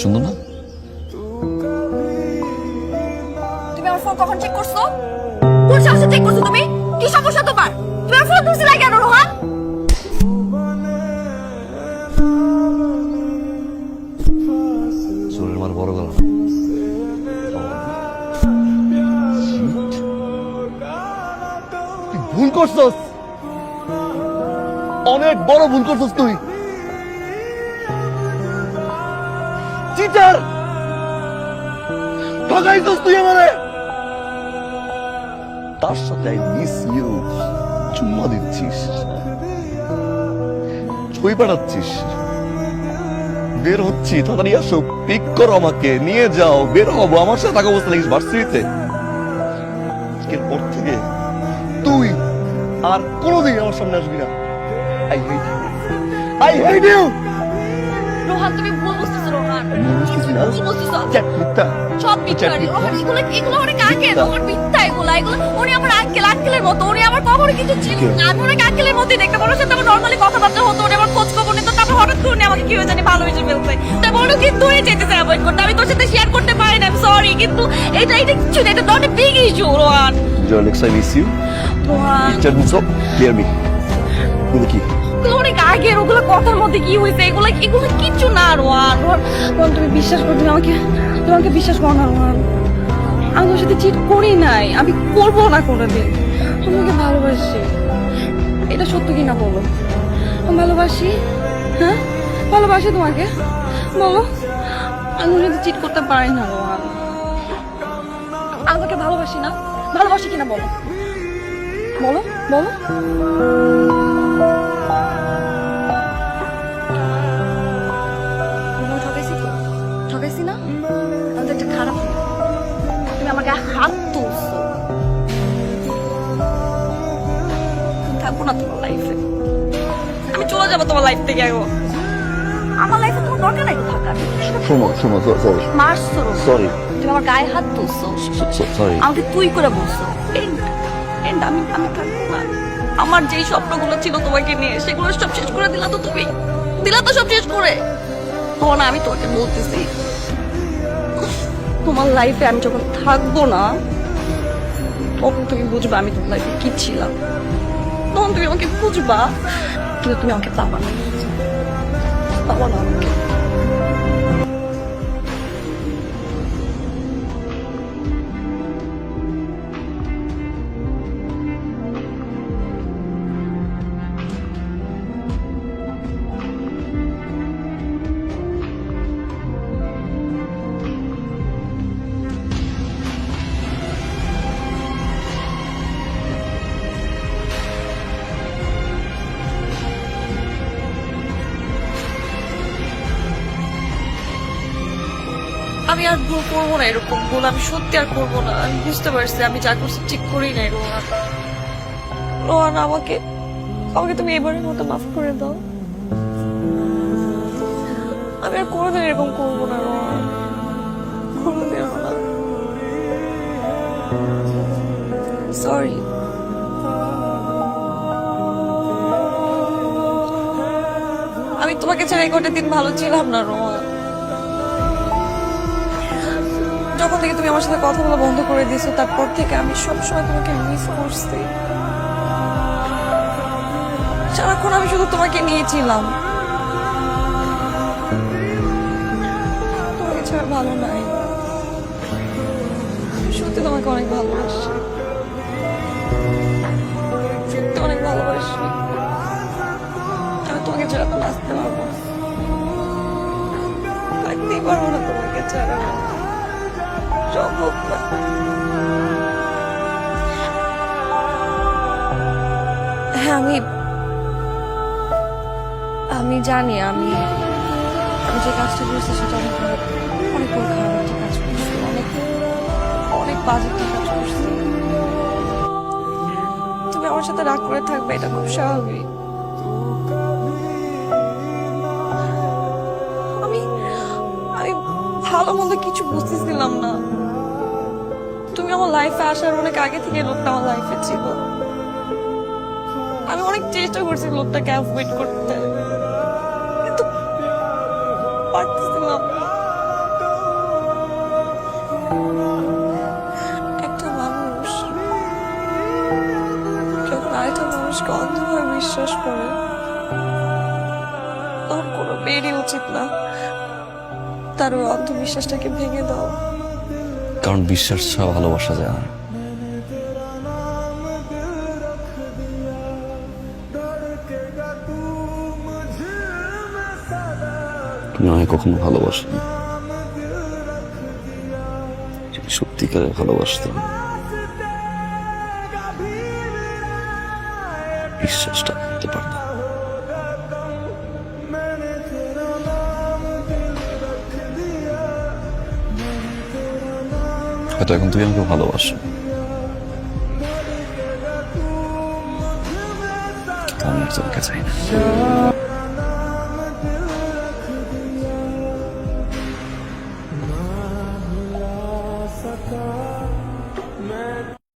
সুন্দর না? তুমি আমার ফোন কখন চেক করছ? কোন সাহসে চেক করছ তুমি? কি সমস্যা তোমার? তুমি আমার ফোন ধরছিলে কেন রোহান? বড় গলা। ভুল করছস। অনেক বড় ভুল করছস তুই। চিটার ঠকাইছস তুই আমারে। তার সাথে মিস ইউ চুম্মা দিচ্ছিস। ছবি পাঠাচ্ছিস বের হচ্ছি, তাড়াতাড়ি আসো। পিক করো আমাকে, নিয়ে যাও। বের হব। আমার সাথে থাকা অবস্থা লাগিস ভার্সিটিতে এরপর থেকে তুই আর কোনোদিন আমার সামনে আসবি না। I hate you I hate you Rohan তুমি ভুল বুঝতেছো রোহান। বুঝতেছি বুঝতেছো সব মিথ্যা। রোহান এগুলো এগুলো অনেক আগে মিথ্যা। মিথ্যা এগুলো। এগুলো উনি আমার আঙ্কেল আঙ্কেলের মতো। উনি আমার কখনো কিছু ছিল না। আমি ওনাকে আঙ্কেলের মতোই দেখতে পারো। সাথে আমার নর্মালি কথাবার্তা হতো উনি আমার খোঁজ খবর নিত। তারপর হঠাৎ করে উনি আমাকে কি হয়ে জানি ভালো ভালোবেসে ফেলছে। তারপর উনি কিন্তু তুই যেতেছে অ্যাভয়েড করতে। আমি তোর সাথে শেয়ার করতে পারি না সরি কিন্তু এটা এটা কিছু না এটা not a big issue Rohan. Joe, next I miss you. Rohan. Chat me up. Clear me. এগুলো কি এগুলো অনেক আগের, ওগুলো কথার মধ্যে কি হয়েছে? এগুলো এগুলো কিচ্ছু না, রোহান। রোহান তুমি বিশ্বাস করো, তুমি আমাকে তুমি আমাকে বিশ্বাস করো না, রোহান। আমি তোর সাথে চিট করি নাই। আমি করব না কোনোদিন। আমি ওকে ভালোবাসি। এটা সত্য কি না বলো ভালোবাসি? হ্যাঁ? ভালোবাসি তোমাকে? বলো। আমি ওর সাথে চিট করতে পারি না, রোহান। আমি ভালোবাসি না। ভালোবাসি কিনা বলো? বলো বলো। তো না? আমি তো একটা খারাপ তুমি আমার গায়ে হাত তুলছো। থাকব না তোমার লাইফে আমি চলে যাব তোমার লাইফ থেকে আমার লাইফে তোমার দরকার নাই তো থাকার। শোনো শোনো সরি মারছো। সরি তুমি আমার গায়ে হাত তুলছো। সরি আমাকে তুই করে বলছো। এন্ড আমি আমি থাকব না। আমার যেই স্বপ্নগুলো ছিল তোমাকে নিয়ে, সেগুলো সব শেষ করে দিলা তো তুমি। দিলা তো সব শেষ করে। তোমার না, আমি তোমাকে বলতেছি, তোমার লাইফে আমি যখন থাকব না, তখন তুমি বুঝবা আমি তোমার লাইফে কি ছিলাম। তখন তুমি আমাকে বুঝবা, কিন্তু তুমি আমাকে পাবা না। পাবা না আমাকে। আমি আর ভুল করব না এরকম ভুল, আমি সত্যি আর করব না। আমি বুঝতে পারছি, আমি যা করছি ঠিক করি নাই, রোহান। রোহান, আমাকে আমাকে তুমি এবারের মতো মাফ করে দাও। আমি আর কোনোদিন এরকম করব না, রোহান। কোনোদিন সরি আমি তোমাকে ছাড়া এই কটা দিন ভালো ছিলাম না, রোহান। যখন থেকে তুমি আমার সাথে কথা বলা বন্ধ করে দিয়েছ, তারপর থেকে আমি সবসময় তোমাকে মিস করছি। সারাক্ষণ আমি শুধু তোমাকে নিয়েছিলাম তোমাকে ছাড়া ভালো নাই। সত্যি তোমাকে অনেক ভালোবাসি। সত্যি অনেক ভালোবাসি। আমি তোমাকে ছাড়া তো বাঁচতে পারব। থাকতেই না তোমাকে ছাড়া। হ্যাঁ আমি আমি জানি, আমি আমি যে কাজটা করেছি সেটা অনেক অনেক বড় অনেক বাজে কাজ করছি। তুমি আমার সাথে রাগ করে থাকবে, এটা খুব স্বাভাবিক। ভালো মন্দ কিছু বুঝতেছিলাম না। তুমি আমার লাইফে আসার অনেক আগে থেকে লোকটা আমার লাইফে ছিল। আমি অনেক চেষ্টা করছি লোকটাকে অ্যাভয়েড করতে। কিন্তু পারতেছিলাম। একটা মানুষ যখন আরেকটা মানুষকে অন্ধভাবে বিশ্বাস করে তখন কোনো মেয়েরই উচিত না। তার ওই অন্ধবিশ্বাসটাকে ভেঙে দাও। কারণ বিশ্বাস ছাড়া ভালোবাসা যায় না। আমায় কখনো ভালোবাসো যদি সত্যিকারের ভালোবাসতাম বিশ্বাসটা করতে পারতাম। হয়তো এখন তুই আমাকে ভালোবাসো। আমি চাই না।